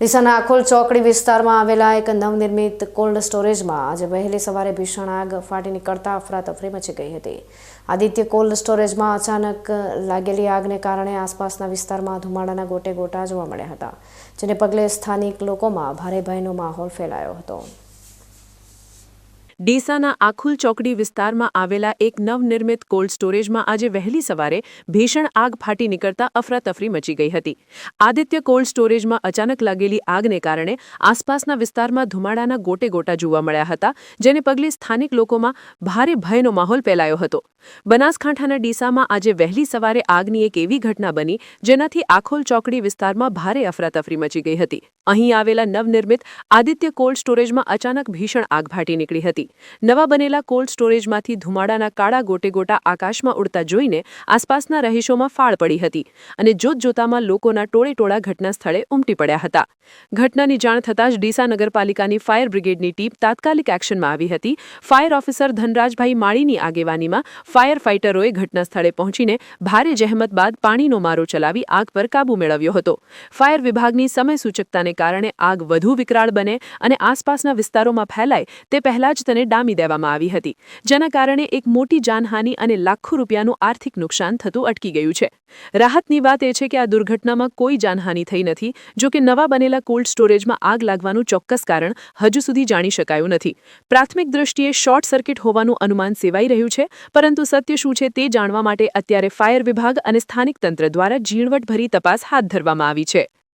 ડીસાના આખોલ ચોકડી વિસ્તારમાં આવેલા એક નવનિર્મિત કોલ્ડ સ્ટોરેજમાં આજે વહેલી સવારે ભીષણ આગ ફાટી નીકળતા અફરાતફરી મચી ગઈ હતી. આદિત્ય કોલ્ડ સ્ટોરેજમાં અચાનક લાગેલી આગને કારણે આસપાસના વિસ્તારમાં ધુમાડાના ગોટે ગોટા જોવા મળ્યા હતા, જેને પગલે સ્થાનિક લોકોમાં ભારે ભયનો માહોલ ફેલાયો હતો. ડીસાના આખુલ ચોકડી વિસ્તારમાં આવેલા એક નવનિર્મિત કોલ્ડ સ્ટોરેજમાં આજે વહેલી સવારે ભીષણ આગ ફાટી નીકળતા અફરાતફરી મચી ગઈ હતી. આદિત્ય કોલ્ડ સ્ટોરેજમાં અચાનક લાગેલી આગને કારણે આસપાસના વિસ્તારમાં ધુમાડાના ગોટે ગોટા જોવા મળ્યા હતા, જેને પગલે સ્થાનિક લોકોમાં ભારે ભયનો માહોલ ફેલાયો હતો. બનાસકાંઠાના ડીસામાં આજે વહેલી સવારે આગની એક એવી ઘટના બની, જેનાથી આખોલ ચોકડી વિસ્તારમાં ભારે અફરાતફરી મચી ગઈ હતી. અહીં આવેલા નવનિર્મિત આદિત્ય કોલ્ડ સ્ટોરેજમાં અચાનક ભીષણ આગ ફાટી નીકળી હતી. નવા બનેલા કોલ્ડ સ્ટોરેજમાંથી ધુમાડાના કાળા ગોટેગોટા આકાશમાં ઉડતા જોઈને આસપાસના રહીશોમાં ફાળ પડી હતી અને જોતજોતામાં લોકોના ટોળેટોળા ઘટના સ્થળે ઉમટી પડ્યા હતા. ઘટનાની જાણ થતાં જ ડીસા નગરપાલિકાની ફાયર બ્રિગેડની ટીમ તાત્કાલિક એક્શનમાં આવી હતી. ફાયર ઓફિસર ધનરાજભાઈ માળીની આગેવાનીમાં ફાયર ફાઇટરોએ ઘટના સ્થળે પહોંચીને ભારે જહેમત બાદ પાણીનો મારો ચલાવી આગ પર કાબૂ મેળવ્યો હતો. ફાયર વિભાગની સમય સૂચકતાને કારણે આગ વધુ વિકરાળ બને અને આસપાસના વિસ્તારોમાં ફેલાય તે પહેલા જ તેને ડામી દેવામાં આવી હતી. જેના કારણે એક મોટી જાનહાનિ અને લાખો રૂપિયાનું આર્થિક નુકસાન થતું અટકી ગયું છે. રાહતની વાત એ છે કે આ દુર્ઘટનામાં કોઈ જાનહાનિ થઈ નથી, જો કે નવા બનેલા કોલ્ડ સ્ટોરેજમાં આગ લાગવાનું ચોક્કસ કારણ હજુ સુધી જાણી શકાયું નથી. પ્રાથમિક દૃષ્ટિએ શોર્ટ સર્કિટ હોવાનું અનુમાન સેવાઈ રહ્યું છે, પરંતુ સત્ય શું છે તે જાણવા માટે અત્યારે ફાયર વિભાગ અને સ્થાનિક તંત્ર દ્વારા ઝીણવટભરી તપાસ હાથ ધરવામાં આવી છે.